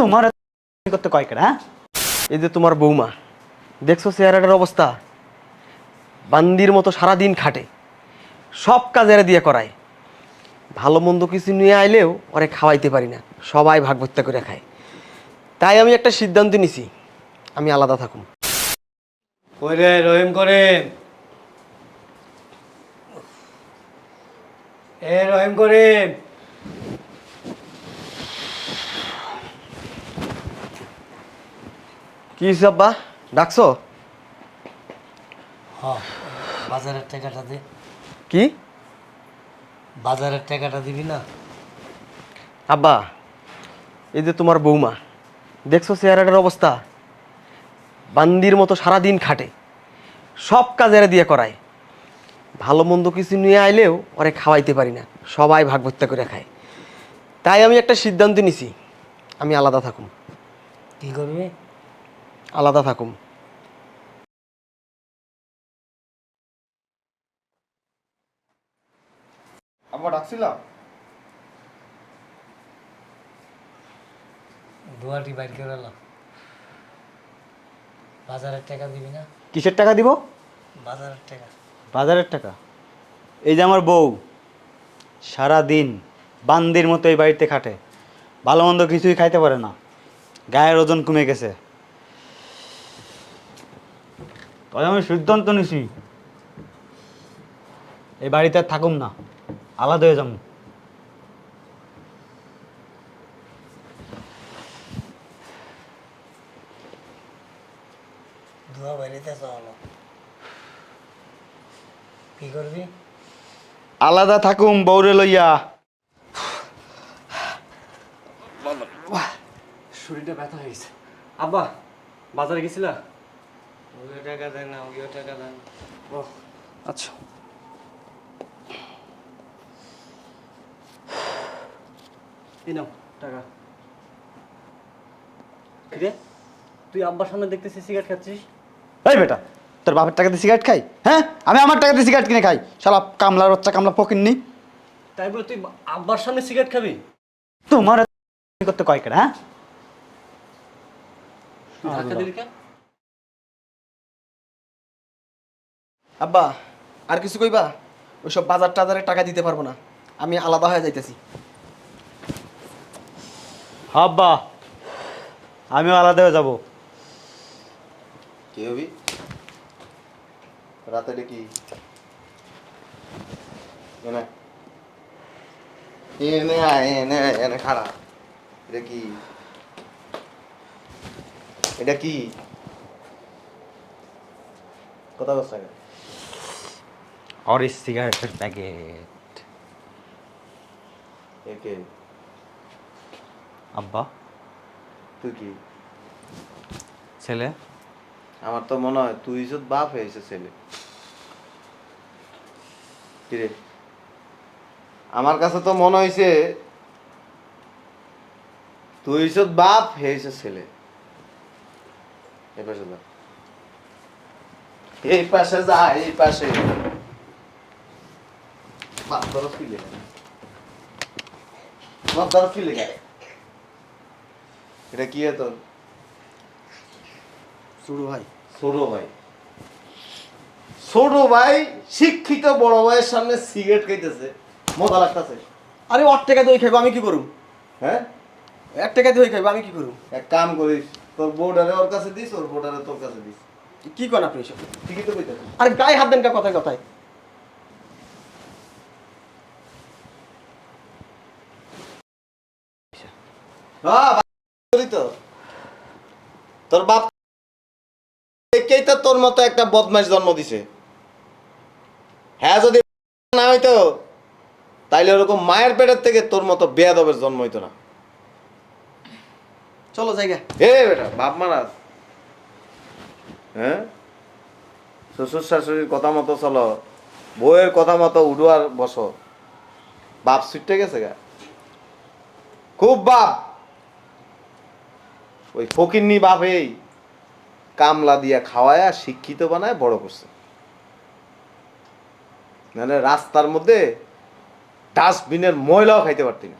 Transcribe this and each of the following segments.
তোমার করতে কয় কেডা হ্যাঁ? এই যে তোমার বৌমা দেখছ চেহারাটার অবস্থা? বান্দির মতো সারাদিন খাটে সব কাজ এরা দিয়ে করায়। ভালো মন্দ কিছু নিয়ে আইলেও ওরে খাওয়াইতে পারি না সবাই ভাগ ভর্তা করে খায়। তাই আমি একটা সিদ্ধান্ত নিছি আমি আলাদা থাকুম। ওই রে রহিম করিম? এ রহিম করিম কি হয়েছে আব্বা? ডাকছো? বাজারের টাকাটা দে। কি? বাজারের টাকাটা দিবি না? আব্বা এই যে তোমার বৌমা দেখছ চেহারাটার অবস্থা? বান্দির মতো সারাদিন খাটে সব কাজ এরা দিয়ে করায়। ভালো মন্দ কিছু নিয়ে আইলেও ওরে খাওয়াইতে পারি না সবাই ভাগ ভর্তা করে খায়। তাই আমি একটা সিদ্ধান্ত নিছি আমি আলাদা থাকুম। কি করবি? আলাদা থাকুম। আব্বা ডাকছিলাম? দুয়াটি বাইর করে এলাম। বাজারের টাকা দিবি না? কিসের টাকা দিব? বাজারের টাকা। বাজারের টাকা? এই যে আমার বউ সারা দিন বান্দির মতো এই বাড়িতে খাটে। ভালো মন্দ কিছুই খাইতে পারে না। গায়ের ওজন কমে গেছে। তবে আমি সিদ্ধান্ত নিছি। এই বাড়িতে আর থাকুম না আলাদা হয়ে যাব। ধোয়া বাইরেতে চাওয়ালো কি করবি? আলাদা থাকুম বউরে লইয়া। শরীরটা ব্যথা হয়ে গেছে। আব্বা বাজারে গেছিলা? টাকা দেন না ওই টাকা দেন। ও আচ্ছা। এই নাও টাকা। কিরে তুই আব্বার সামনে দেখতেছিস সিগারেট খাচ্ছিস? এই বেটা তোর বাপের টাকাতে সিগারেট খাই? হ্যাঁ? আমি আমার টাকাতে সিগারেট কিনে খাই। শালা কামলার বাচ্চা কামলা পকিন নি। তাই বলে তুই আব্বার সামনে সিগারেট খাবি? তোমার করতে কয় কেডা হ্যাঁ? ধাক্কা দিলি কেন? আব্বা আর কিছু কইবা? ওইসব বাজার টাজারে টাকা দিতে পারব না। আমি আলাদা হয়ে যাইতেছি। আব্বা আমিও আলাদা হয়ে যাব। কি হবি? রাতে ডেকি এনে। এনে আয়, এনে আয়, এনে খাড়া। এটা কি? এটা কি? কথা বলছ আর সিগারেটের প্যাকেট একে আব্বা তুই কি ছেলে? আমার তো মনে হয় তুই যদি বাপ হয়েছে ছেলে। কিরে? আমার কাছে তো মনে হয়েছে তুই যদি বাপ হয়েছে ছেলে। এই পাশে যা। এই পাশে যা এই পাশে। বাপ ধরো কি লেখা বাপ ধরো কি লেখা এটা কি এত? শুরু ভাই। ছোট ভাই। ছোট ভাই শিক্ষিত বড় ভাইয়ের সামনে সিগারেট খাইতেছে। মজা লাগতেছে। আরে ওর টাকা খাইবো আমি কি করুম? হ্যাঁ? এক টাকা খাইবো আমি কি করুম? এক কাম করিস তোর বোর্ডারে ওর কাছে দিস ওর বোর্ডারে তোর কাছে দিস। কি করেন আপনি ঠিকই তো আরে গায়ে হাত দেন কা কথায় কথায় হ্যাঁ ভাই, তো তোর বাপ তো তোর মতো একটা বদমাইশ জন্ম দিছে। হ্যাঁ যদি না হইতো তাইলে ওরকম মায়ের পেটের থেকে তোর মতো বেয়াদবের জন্ম হইতো না। চলো জায়গা। এ বেটা বাপ মারাজ হ্যাঁ? শ্বশুর শাশুড়ির কথা মতো চলো বউয়ের কথা মতো উডুয়ার বসো। বাপ ছুটতে গেছে গা। খুব বাপ! ওই ফকিন্নি বাপ এই কামলা দিয়া খাওয়ায়া শিক্ষিত বানায় বড় করছে। মানে রাস্তার মধ্যে ডাস্টবিনের ময়লাও খাইতে পারতি না।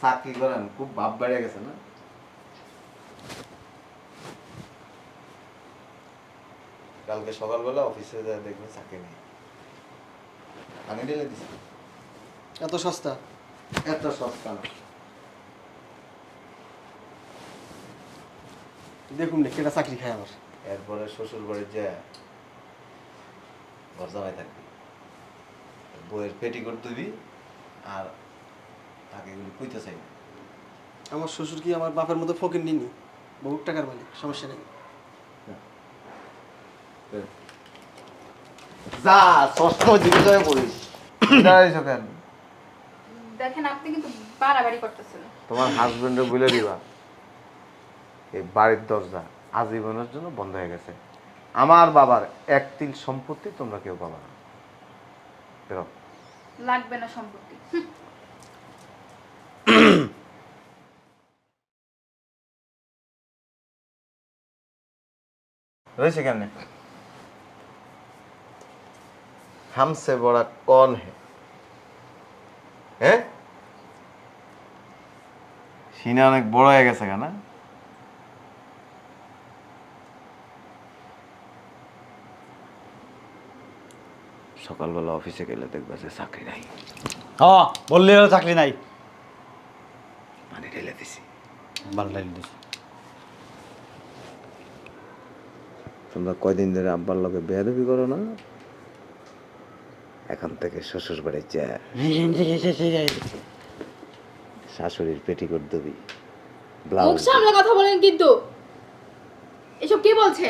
চাকরি করেন? খুব ভাব বেড়ে গেছে না? কালকে সকালবেলা অফিসে যায় দেখবে চাকরি নেই। পানি ঢেলে দিছি। এত সস্তা? এত সস্তা না। দেখুন না কেটা চাকরি খায় আমার। এরপরে শ্বশুর বাড়ির যায় ঘর জামাই থাকবি বইয়ের পেটিকোট দিবি আর তাকে এগুলি কইতে চাই না। আমার শ্বশুর কি আমার বাপের মতো ফকির নিনি বহুত টাকার মালিক সমস্যা নেই। যা সবসময় দিকে যাবে বলিস দাঁড়াইছো কেন দেখেন আপনি কিন্তু বাড়াবাড়ি করতেছেন। তোমার হাজবেন্ডে বলে দিবা এই বাড়ির দরজা আজীবনের জন্য বন্ধ হয়ে গেছে। আমার বাবার এক তিল সম্পত্তি তোমরা কেউ পাবা না। বেরো। লাগবে না সম্পত্তি। রয়েছে কেন হামসে বড়া কন হে। হ্যাঁ সিনা অনেক বড় হয়ে গেছে কেন? সকালবেলা অফিসে গেলে দেখবে যে চাকরি নাই। হ্যাঁ বললে চাকরি নাই। পানি ঢেলে দিছি। তোমরা কয়দিন ধরে আব্বার লগে বেয়াদবি করো না? এখন থেকে শ্বশুর বাড়ি যা শাশুড়ির পেটিকোট দেবি মুখ ব্লাউজ সামলে কথা বলেন কিন্তু। এসব কি বলছে?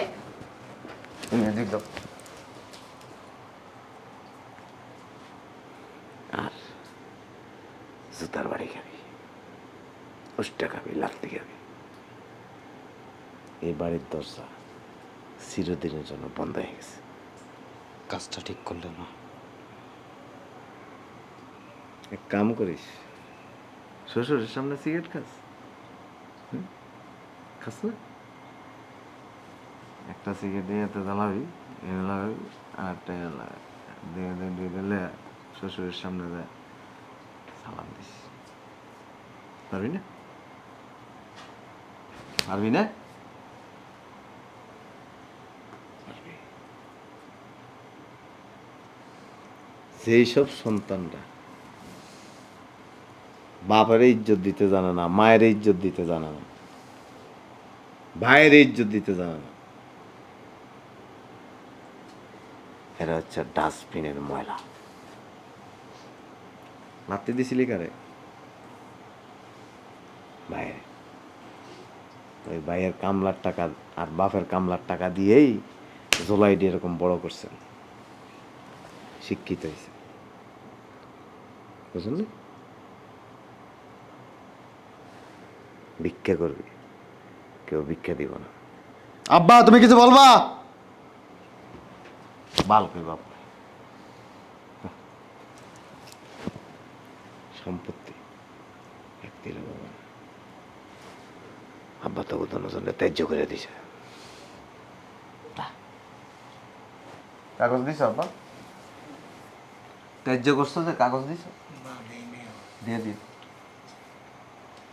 আর জুতার বাড়ি খাবি উষ্টা খাবি লাত্তি খাবি। এই বাড়ির দরজা চিরদিনের জন্য বন্ধ হয়ে গেছে। কাজটা ঠিক করলে না। এক কাম করিস। শ্বশুরের সামনে সিগারেট খাস? খাস না? একটা সিগারেট দিয়ে এতে জ্বালাবি এনে লাগাবি আর একটা দিয়ে দিয়ে দিয়ে দিলে শ্বশুরের সামনে যায় সালাম দিস। পারবি না? পারবি না? যেই সব সন্তানরা বাপের ইজ্জত দিতে জানে না, মায়ের ইজ্জত দিতে জানে না, ভাইয়ের ইজ্জত দিতে জানে না। এরা হচ্ছে ডাস্টবিনের ময়লা। মারতে দিছিলি কারে? ভাইয়ের। ওই ভাইয়ের কামলার টাকা আর বাপের কামলার টাকা দিয়েই জোলাইডি এরকম বড় করছেন শিক্ষিত হয়েছে। বুঝলি? ভিক্ষা করবি। কেউ ভিক্ষা দিব না। আব্বা তুমি কিছু বলবা? বাল কই বাপ? সম্পত্তি। এক দিলে বাবা। আব্বা তো দুজনে ত্যায্য করে দিছে। কাগজ দিছ আব্বা? ত্যায্য করছ যে কাগজ দিছ? দিয়ে দিও।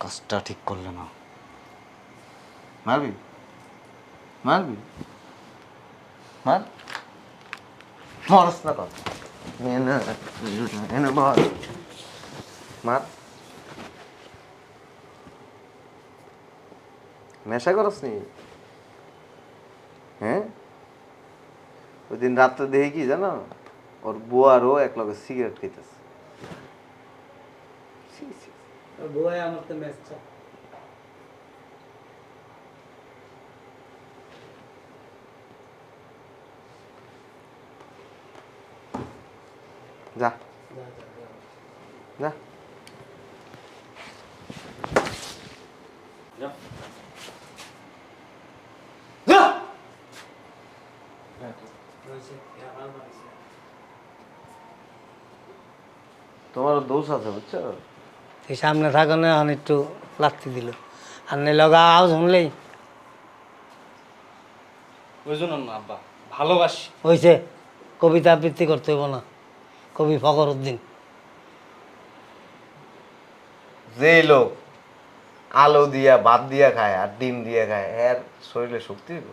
কাজটা ঠিক করলে না। মারবি? মারবি? মার। মরস না কর। মার। নেশা করস নি? হ্যাঁ? ওই দিন রাত্রে দেখি কি জানো? ওর আর এক লগে সিগারেট খাইতেছে। বই আমার তো ম্যাচটা যা যা তোমার দোষ আছে বুঝছ এই সামনে থাকো না এখন একটু লাগতে দিল। আর নে লগা আওয়াজ শুনলেই ওই জন্য না আব্বা ভালোবাসি। হয়েছে কবিতা আবৃত্তি করতে হইব না। কবি ফখর উদ্দিন। যে লোক আলু দিয়া ভাত দিয়া খায় আর ডিম দিয়া খায় এর শরীরে শক্তি হইব।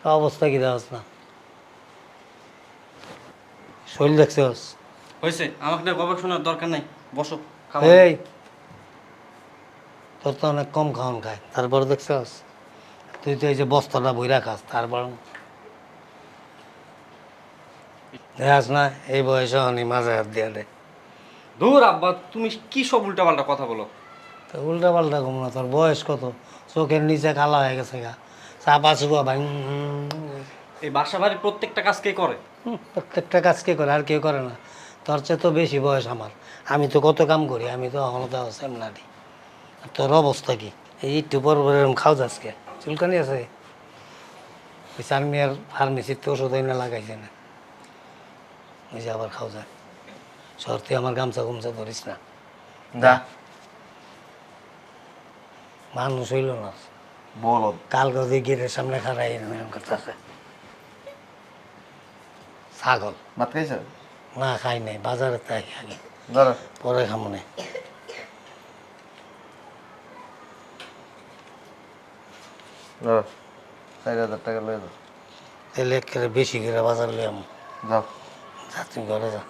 তা অবস্থা কি দেওয়াস না। শরীর দেখছস হয়েছে আমাকে গবেষণার দরকার নাই। বসো এই তোর তো অনেক কম খাওয়ান খায়। তারপর দেখছস তুই তো এই যে বস্তাটা বইরা খাস তারপর দেখাস না এই বয়সে অনি মাঝে হাত দিয়ে দে। দূর আব্বা তুমি কি সব উল্টাপাল্টা কথা বলো? তো উল্টা পাল্টা কম না তোর বয়স কত? চোখের নিচে কালা হয়ে গেছে গা। চাপা চুপা ভাই এই বাসা বাড়ির প্রত্যেকটা কাজ কে করে? প্রত্যেকটা কাজ কে করে আর কেউ করে না। তোর চেয়ে তো বেশি বয়স আমার। আমি তো কত কাম করি আমি তো এখনও তো আর তোর অবস্থা কি? এই একটু পর এরকম খাও যাসকে চুলকানি আছে? ওই চানমিয়ার ফার্মেসির তো ওষুধ না লাগাইছে না। ওই যে আবার খাও যায়। সরতে আমার গামছা গুমছা ধরিস না। যা মানুষ হইল না। কালকে ওই গেটের সামনে খাড়াই এরকম করতেছে। ছাগল। ভাত খাইছ? না খাই নাই বাজারে তাই আগে। পরে খামনে ধরো চার হাজার টাকা লয়ে যাও তাহলে বেশি করে বাজার লয়ে যাও। যা তুমি ঘরে যা।